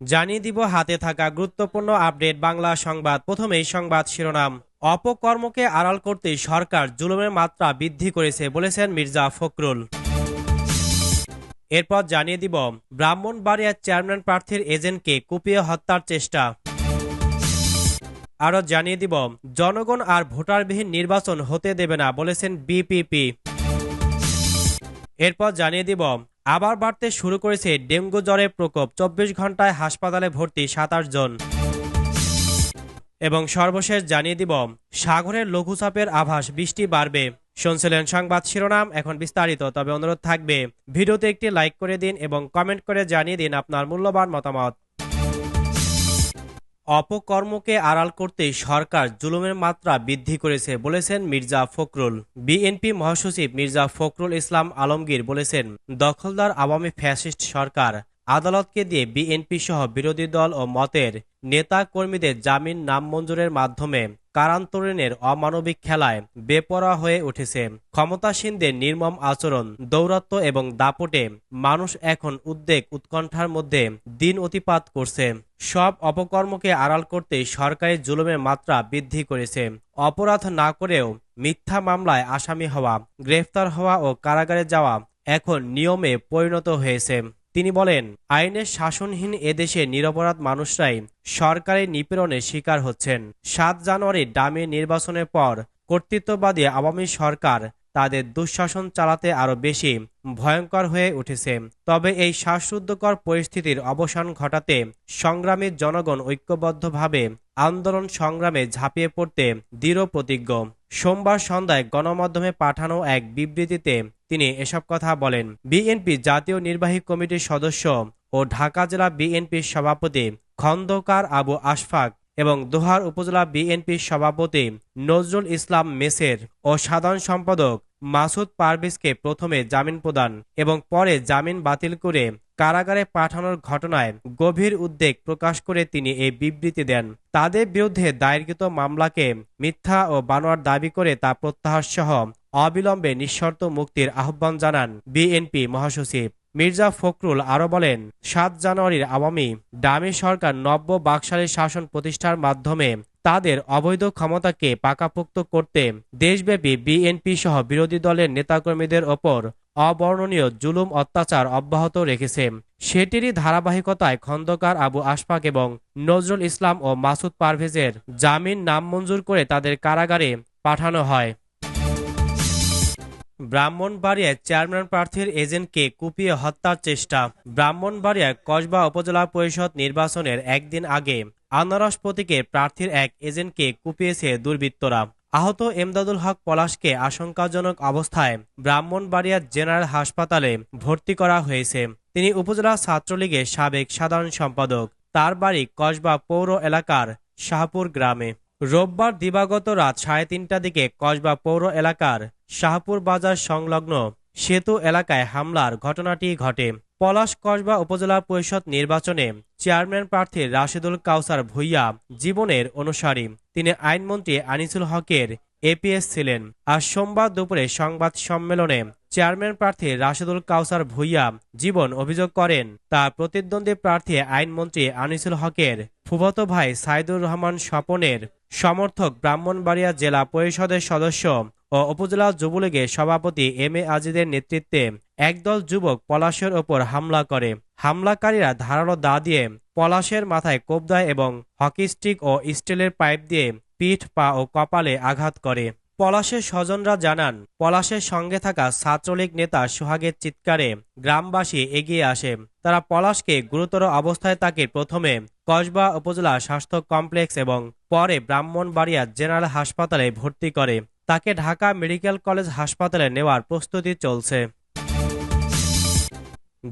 জানিয়ে দিব হাতে থাকা গুরুত্বপূর্ণ আপডেট বাংলা সংবাদ। প্রথমেই সংবাদ শিরোনাম। অপকর্মকে আড়াল করতে সরকার জুলুমের মাত্রা বৃদ্ধি করেছে বলেছেন মির্জা ফখরুল। এরপর জানিয়ে দিব, ব্রাহ্মণবাড়িয়ার চেয়ারম্যান প্রার্থীর এজেন্টকে কুপিয়ে হত্যার চেষ্টা। আরও জানিয়ে দিব, জনগণ আর ভোটারবিহীন নির্বাচন হতে দেবে না বলেছেন বিপিপি। এরপর জানিয়ে দিব আবার বাড়তে শুরু করেছে ডেঙ্গু জ্বরের প্রকোপ। চব্বিশ ঘন্টায় হাসপাতালে ভর্তি সাতাশ জন। এবং সর্বশেষ জানিয়ে দিব, সাগরের লঘুচাপের আভাস, বৃষ্টি বাড়বে। শুনছিলেন সংবাদ শিরোনাম, এখন বিস্তারিত। তবে অনুরোধ থাকবে, ভিডিওতে একটি লাইক করে দিন এবং কমেন্ট করে জানিয়ে দিন আপনার মূল্যবান মতামত। অপকর্মকে আড়াল করতে সরকার জুলুমের মাত্রা বৃদ্ধি করেছে বলেছেন মির্জা ফখরুল। বিএনপি মহাসচিব মির্জা ফখরুল ইসলাম আলমগীর বলেছেন, দখলদার আওয়ামী ফ্যাসিস্ট সরকার আদালতকে দিয়ে বিএনপি সহ বিরোধী দল ও মতের নেতা কর্মীদের জামিন নামঞ্জুরের মাধ্যমে কারান্তরণের অমানবিক খেলায় বেপরোয়া হয়ে উঠেছে। ক্ষমতাসীনদের নির্মম আচরণ, দৌরাত্ম্য এবং দাপটে মানুষ এখন উদ্বেগ উৎকণ্ঠার মধ্যে দিন অতিপাত করছে। সব অপকর্মকে আড়াল করতে সরকারি জুলুমের মাত্রা বৃদ্ধি করেছে। অপরাধ না করেও মিথ্যা মামলায় আসামি হওয়া, গ্রেফতার হওয়া ও কারাগারে যাওয়া এখন নিয়মে পরিণত হয়েছে। তিনি বলেন, আইনের শাসনহীন এদেশে নিরপরাধ মানুষরাই সরকারি নিপীড়নের শিকার হচ্ছেন। সাত জানুয়ারি ডামি নির্বাচনের পর কর্তৃত্ববাদী আওয়ামী সরকার তাদের দুঃশাসন চালাতে আরও বেশি ভয়ঙ্কর হয়ে উঠেছে। তবে এই শ্বাসরুদ্ধকর পরিস্থিতির অবসান ঘটাতে সংগ্রামী জনগণ ঐক্যবদ্ধভাবে আন্দোলন সংগ্রামে ঝাঁপিয়ে পড়তে দৃঢ় প্রতিজ্ঞ। সোমবার সন্ধ্যায় গণমাধ্যমে পাঠানো এক বিবৃতিতে তিনি এসব কথা বলেন। বিএনপি জাতীয় নির্বাহী কমিটির সদস্য ও ঢাকা জেলা বিএনপির সভাপতি খন্দকার আবু আশফাক এবং দোহার উপজেলা বিএনপির সভাপতি নজরুল ইসলাম মেসের ও সাধারণ সম্পাদক মাসুদ পারভেজকে প্রথমে জামিন প্রদান এবং পরে জামিন বাতিল করে কারাগারে পাঠানোর ঘটনায় গভীর উদ্বেগ প্রকাশ করে তিনি এই বিবৃতি দেন। তাদের বিরুদ্ধে দায়েরকৃত মামলাকে মিথ্যা ও বানোয়ার দাবি করে তা প্রত্যাহার সহ অবিলম্বে নিঃশর্ত মুক্তির আহ্বান জানান বিএনপি মহাসচিব। মির্জা ফখরুল আরও বলেন, সাত জানুয়ারির আওয়ামী ডামি সরকার নব্য বাকশালী শাসন প্রতিষ্ঠার মাধ্যমে তাদের অবৈধ ক্ষমতাকে পাকাপোক্ত করতে দেশব্যাপী বিএনপি সহ বিরোধী দলের নেতাকর্মীদের ওপর অবর্ণনীয় জুলুম অত্যাচার অব্যাহত রেখেছে। সেটিরই ধারাবাহিকতায় খন্দকার আবু আশফাক এবং নজরুল ইসলাম ও মাসুদ পারভেজের জামিন নামঞ্জুর করে তাদের কারাগারে পাঠানো হয়। ব্রাহ্মণবাড়িয়ায় চেয়ারম্যান প্রার্থীর এজেন্টকে কুপিয়ে হত্যার চেষ্টা। ব্রাহ্মণবাড়িয়ায় কসবা উপজেলা পরিষদ নির্বাচনের একদিন আগে আনারস প্রতীকে প্রার্থীর এক এজেন্টকে কুপিয়েছে দুর্বৃত্তরা। আহত এমদাদুল হক পলাশকে আশঙ্কাজনক অবস্থায় ব্রাহ্মণবাড়িয়ার জেনারেল হাসপাতালে ভর্তি করা হয়েছে। তিনি উপজেলা ছাত্রলীগের সাবেক সাধারণ সম্পাদক। তার বাড়ি কসবা পৌর এলাকার শাহপুর গ্রামে। রোববার দিবাগত রাত সাড়ে তিনটার দিকে কসবা পৌর এলাকার শাহপুর বাজার সংলগ্ন সেতু এলাকায় হামলার ঘটনাটি ঘটে। পলাশ কসবা উপজেলা পরিষদ নির্বাচনে চেয়ারম্যান প্রার্থী রাশেদুল কাউসার ভুইয়া জীবনের অনুসারী। তিনি আইনমন্ত্রী আনিসুল হকের এপিএস ছিলেন। আজ সোমবার দুপুরে সংবাদ সম্মেলনে চেয়ারম্যান প্রার্থী রাশেদুল কাউসার ভুইয়া জীবন অভিযোগ করেন, তার প্রতিদ্বন্দ্বী প্রার্থী আইনমন্ত্রী আনিসুল হকের ফুফতো ভাই সাইদুর রহমান স্বপনের সমর্থক ব্রাহ্মণবাড়িয়া জেলা পরিষদের সদস্য ও উপজেলা যুবলীগের সভাপতি এম এ আজিদের নেতৃত্বে একদল যুবক পলাশের ওপর হামলা করে। হামলাকারীরা ধারালো দা দিয়ে পলাশের মাথায় কোপ দেয় এবং হকি স্টিক ও স্টিলের পাইপ দিয়ে পিঠ, পা ও কপালে আঘাত করে। পলাশের স্বজনরা জানান, পলাশের সঙ্গে থাকা ছাত্রলীগ নেতা সোহাগের চিৎকারে গ্রামবাসী এগিয়ে আসে। তারা পলাশকে গুরুতর অবস্থায় তাকে প্রথমে কসবা উপজেলা স্বাস্থ্য কমপ্লেক্স এবং পরে ব্রাহ্মণবাড়িয়া জেনারেল হাসপাতালে ভর্তি করে। তাকে ঢাকা মেডিকেল কলেজ হাসপাতালে নেওয়ার প্রস্তুতি চলছে।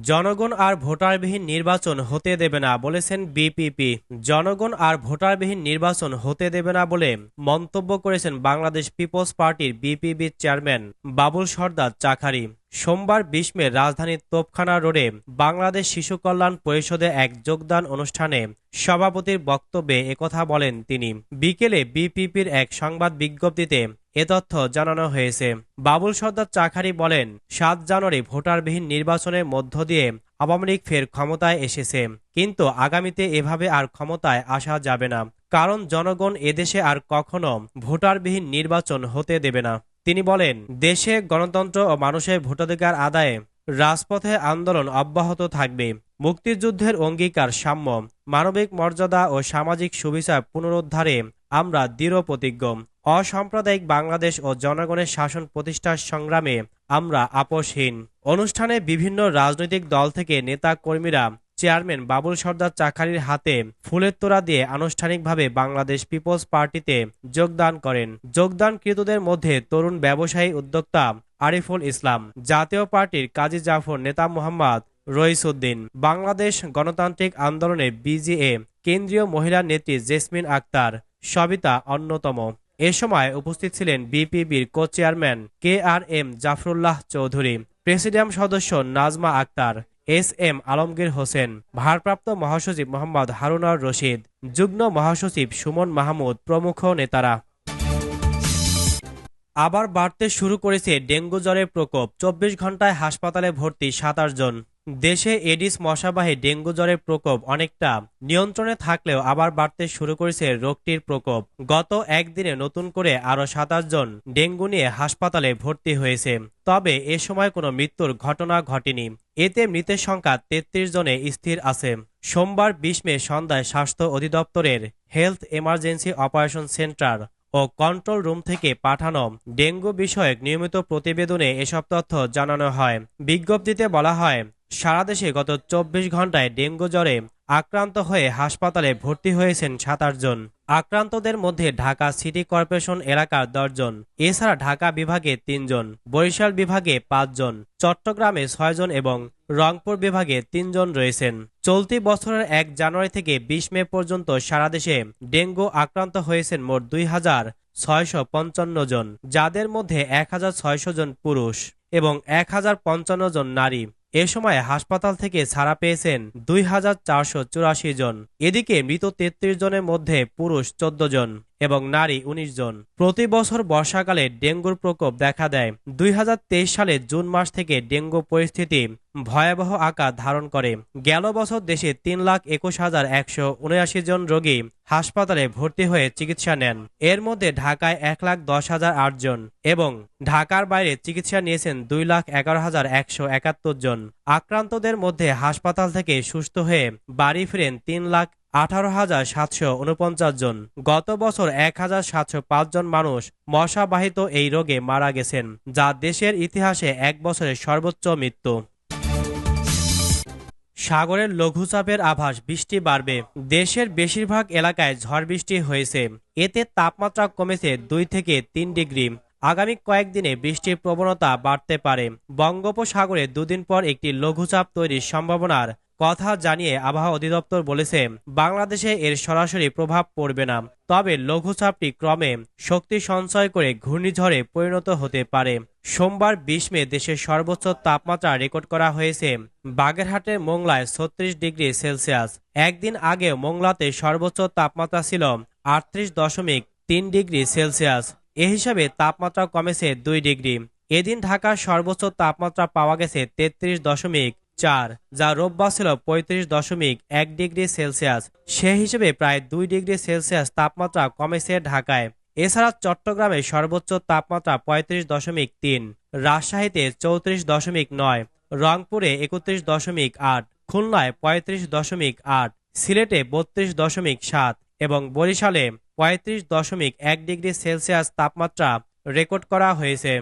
জনগণ আর ভোটারবিহীন নির্বাচন হতে দেবে না বলেছেন বিপিপি। জনগণ আর ভোটারবিহীন নির্বাচন হতে দেবে না বলে মন্তব্য করেছেন বাংলাদেশ পিপলস পার্টির বিপিবির চেয়ারম্যান বাবুল সর্দার চাখারি সোমবার বিশ মে রাজধানীর তোপখানা রোডে বাংলাদেশ শিশু কল্যাণ পরিষদে এক যোগদান অনুষ্ঠানে সভাপতির বক্তব্যে একথা বলেন তিনি। বিকেলে বিপিপির এক সংবাদ বিজ্ঞপ্তিতে এ তথ্য জানানো হয়েছে। বাবুল সর্দার চাখারি বলেন, সাত জানুয়ারি ভোটারবিহীন নির্বাচনের মধ্য দিয়ে আওয়ামী লীগ ফের ক্ষমতায় এসেছে। কিন্তু আগামীতে এভাবে আর ক্ষমতায় আসা যাবে না। কারণ জনগণ এদেশে আর কখনো ভোটারবিহীন নির্বাচন হতে দেবে না। তিনি বলেন, দেশে গণতন্ত্র ও মানুষের ভোটাধিকার আদায়ে রাজপথে আন্দোলন অব্যাহত থাকবে। মুক্তিযুদ্ধের অঙ্গীকার সাম্য। মানবিক মর্যাদা ও সামাজিক সুবিচার পুনরুদ্ধারে আমরা দৃঢ় প্রতিজ্ঞ। অসাম্প্রদায়িক বাংলাদেশ ও জনগণের শাসন প্রতিষ্ঠার সংগ্রামে আমরা আপোষহীন। অনুষ্ঠানে বিভিন্ন রাজনৈতিক দল থেকে নেতা কর্মীরা চেয়ারম্যান বাবুল সর্দার চাকারির হাতে ফুলের তোড়া দিয়ে আনুষ্ঠানিকভাবে বাংলাদেশ পিপলস পার্টিতে যোগদান করেন। যোগদানকৃতদের মধ্যে তরুণ ব্যবসায়ী উদ্যোক্তা আরিফুল ইসলাম, জাতীয় পার্টির কাজী জাফর নেতা মোহাম্মদ রইসুদ্দিন, বাংলাদেশ গণতান্ত্রিক আন্দোলনে বিজিএ কেন্দ্রীয় মহিলা নেত্রী জেসমিন আক্তার, সবিতা অন্যতম। এ সময় উপস্থিত ছিলেন বিপিবির co chairman K R M Zafrullah Chowdhury, presidium সদস্য নাজমা আক্তার এস এম আলমগীর হোসেন, ভারপ্রাপ্ত মহাসচিব মোহাম্মদ হারুনার রশিদ, যুগ্ম মহাসচিব সুমন মাহমুদ প্রমুখ নেতারা। আবার বাড়তে শুরু করেছে ডেঙ্গু জ্বরের প্রকোপ। চব্বিশ ঘন্টায় হাসপাতালে ভর্তি সাতাশ জন। দেশে এডিস মশাবাহী ডেঙ্গু জ্বরের প্রকোপ অনেকটা। নিয়ন্ত্রণে থাকলেও আবার বাড়তে শুরু করেছে রোগটির প্রকোপ। গত একদিনে নতুন করে আরও সাতাশ জন ডেঙ্গু নিয়ে হাসপাতালে ভর্তি হয়েছে। তবে এ সময় কোনো মৃত্যুর ঘটনা ঘটেনি। এতে মৃতের সংখ্যা তেত্রিশ জনে স্থির আছে। সোমবার বিশ মে সন্ধ্যায় স্বাস্থ্য অধিদপ্তরের হেলথ এমার্জেন্সি অপারেশন সেন্টার ও কন্ট্রোল রুম থেকে পাঠানো ডেঙ্গু বিষয়ক নিয়মিত প্রতিবেদনে এসব তথ্য জানানো হয়। বিজ্ঞপ্তিতে বলা হয়, সারা দেশে গত চব্বিশ ঘন্টায় ডেঙ্গু জ্বরে আক্রান্ত হয়ে হাসপাতালে ভর্তি হয়েছেন সাতাশ জন। আক্রান্তদের মধ্যে ঢাকা সিটি কর্পোরেশন এলাকার দশজন এছাড়া ঢাকা বিভাগে তিনজন বরিশাল বিভাগে পাঁচজন চট্টগ্রামে ছয়জন এবং রংপুর বিভাগে তিনজন রয়েছেন। চলতি বছরের এক জানুয়ারি থেকে বিশ মে পর্যন্ত সারা দেশে ডেঙ্গু আক্রান্ত হয়েছেন মোট দুই হাজার ছয়শো পঞ্চান্ন জন, যাদের মধ্যে এক হাজার ছয়শো জন পুরুষ এবং এক হাজার পঞ্চান্ন জন নারী। এ সময় হাসপাতাল থেকে ছাড়া পেয়েছেন দুই হাজার চারশো চুরাশি জন। এদিকে মৃত তেত্রিশ জনের মধ্যে পুরুষ চোদ্দ জন। এবং নারী ১৯ জন। প্রতি বছর বর্ষাকালে ডেঙ্গুর প্রকোপ দেখা দেয়। দুই সালে জুন মাস থেকে ডেঙ্গু পরিস্থিতি ভয়াবহ আকার ধারণ করে। গেল বছর দেশে তিন লাখ একুশ হাজার একশো উনআশি জন রোগী হাসপাতালে ভর্তি হয়ে চিকিৎসা নেন। এর মধ্যে ঢাকায় এক লাখ দশ হাজার আট জন এবং ঢাকার বাইরে চিকিৎসা নিয়েছেন দুই লাখ এগারো হাজার একশো একাত্তর জন। আক্রান্তদের মধ্যে হাসপাতাল থেকে সুস্থ হয়ে বাড়ি ফিরেন তিন লাখ আঠারো হাজার সাতশো উনপঞ্চাশ জন। গত বছর এক হাজার সাতশো পাঁচ জন মানুষ মশাবাহিত এই রোগে মারা গেছেন, যা দেশের ইতিহাসে এক বছরের সর্বোচ্চ মৃত্যু। সাগরের লঘুচাপের আভাস, বৃষ্টি বাড়বে। দেশের বেশিরভাগ এলাকায় ঝড় বৃষ্টি হয়েছে। এতে তাপমাত্রা কমেছে দুই থেকে তিন ডিগ্রি। আগামী কয়েকদিনে বৃষ্টির প্রবণতা বাড়তে পারে। বঙ্গোপসাগরে দুদিন পর একটি লঘুচাপ তৈরির সম্ভাবনার কথা জানিয়ে আবহাওয়া অধিদপ্তর বলেছে, বাংলাদেশে এর সরাসরি প্রভাব পড়বে না, তবে লঘুচাপটি ক্রমে শক্তি সঞ্চয় করে ঘূর্ণিঝড়ে পরিণত হতে পারে। সোমবার বিশ মে দেশের সর্বোচ্চ তাপমাত্রা রেকর্ড করা হয়েছে, বাগেরহাটের মোংলায় ছত্রিশ ডিগ্রি সেলসিয়াস। একদিন আগে মোংলাতে সর্বোচ্চ তাপমাত্রা ছিল আটত্রিশ দশমিক তিন ডিগ্রি সেলসিয়াস। এ হিসাবে তাপমাত্রা কমেছে দুই ডিগ্রি। এদিন ঢাকার সর্বোচ্চ তাপমাত্রা পাওয়া গেছে তেত্রিশ দশমিক চার, যা রোববার ছিল পঁয়ত্রিশ দশমিক এক ডিগ্রি সেলসিয়াস। সে হিসেবে প্রায় দুই ডিগ্রি সেলসিয়াস তাপমাত্রা কমেছে ঢাকায়। এছাড়া চট্টগ্রামে সর্বোচ্চ তাপমাত্রা পঁয়ত্রিশ দশমিক তিন, রাজশাহীতে চৌত্রিশ দশমিক নয়, রংপুরে একত্রিশ দশমিক আট, খুলনায় পঁয়ত্রিশ দশমিক আট, সিলেটে বত্রিশ দশমিক সাত এবং বরিশালে পঁয়ত্রিশ দশমিক এক ডিগ্রি সেলসিয়াস তাপমাত্রা রেকর্ড করা হয়েছে।